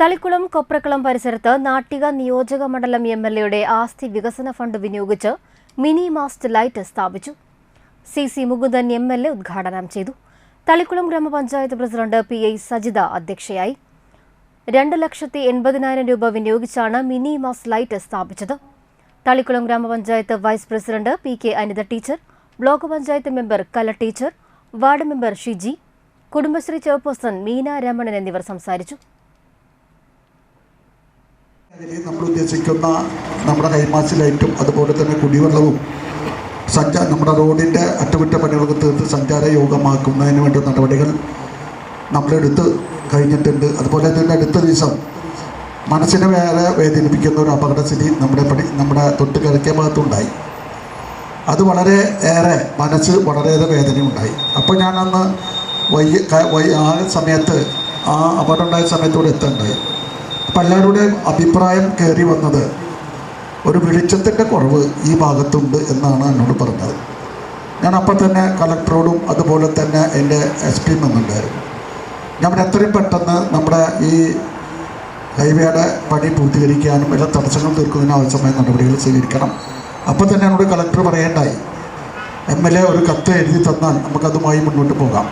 തളിക്കുളം കൊപ്രക്കുളം പരിസരത്ത് നാട്ടിക നിയോജക മണ്ഡലം എം എൽ എയുടെ ആസ്തി വികസന ഫണ്ട് വിനിയോഗിച്ച് മിനി മാസ്റ്റ് ലൈറ്റ് സ്ഥാപിച്ചു. C C Mukundan M L A ഉദ്ഘാടനം ചെയ്തു. തളിക്കുളം ഗ്രാമപഞ്ചായത്ത് പ്രസിഡന്റ് പി ഐ സജിത അധ്യക്ഷയായി. രണ്ട് ലക്ഷത്തി എൺപതിനായിരം രൂപ വിനിയോഗിച്ചാണ് മിനി മാസ് ലൈറ്റ് സ്ഥാപിച്ചത്. തളിക്കുളം ഗ്രാമപഞ്ചായത്ത് vice president P K Anitha teacher block panchayat member Kala teacher ward member Shiji Kudumbashree chairperson Meena Ramanan എന്നിവർ സംസാരിച്ചു. നമ്മൾ ഉദ്ദേശിക്കുന്ന നമ്മുടെ കൈമാശി ലൈറ്റും അതുപോലെ തന്നെ കുടിവെള്ളവും സഞ്ചാര നമ്മുടെ റോഡിന്റെ അറ്റകുറ്റപ്പണികളൊക്കെ തീർത്ത് സഞ്ചാര യോഗമാക്കുന്നതിന് വേണ്ട നടപടികൾ നമ്മളെടുത്ത് കഴിഞ്ഞിട്ടുണ്ട്. അതുപോലെ തന്നെ അടുത്ത ദിവസം മനസ്സിനെ വേറെ വേദനിപ്പിക്കുന്ന ഒരു അപകടസ്ഥിതി നമ്മുടെ പടി നമ്മുടെ തൊട്ട് കിഴക്കേ ഭാഗത്തുണ്ടായി. അത് വളരെ ഏറെ മനസ്സ് വളരെയേറെ വേദനയുണ്ടായി. അപ്പോൾ ഞാനന്ന് വൈ- ആ സമയത്ത് ആ അപകടം ഉണ്ടായ സമയത്തൂടെ എത്തുണ്ടായി. എല്ലാവരുടെയും അഭിപ്രായം കയറി വന്നത് ഒരു വെളിച്ചത്തിന്റെ കുറവ് ഈ ഭാഗത്തുണ്ട് എന്നാണ് എന്നോട് പറഞ്ഞത്. ഞാൻ അപ്പം തന്നെ കളക്ടറോടും അതുപോലെ തന്നെ എന്റെ എസ് പിയും വന്നിട്ടുണ്ടായിരുന്നു. ഞാൻ എത്രയും പെട്ടെന്ന് നമ്മുടെ ഈ ഹൈവേയുടെ പണി പൂർത്തീകരിക്കാനും എല്ലാ തടസ്സങ്ങൾ തീർക്കുന്നതിന് ആവശ്യമായ നടപടികൾ സ്വീകരിക്കണം. അപ്പോൾ തന്നെ എന്നോട് കളക്ടർ പറയേണ്ടായി എം എൽ എ ഒരു കത്ത് എഴുതി തന്നാൽ നമുക്കതുമായി മുന്നോട്ട് പോകാം.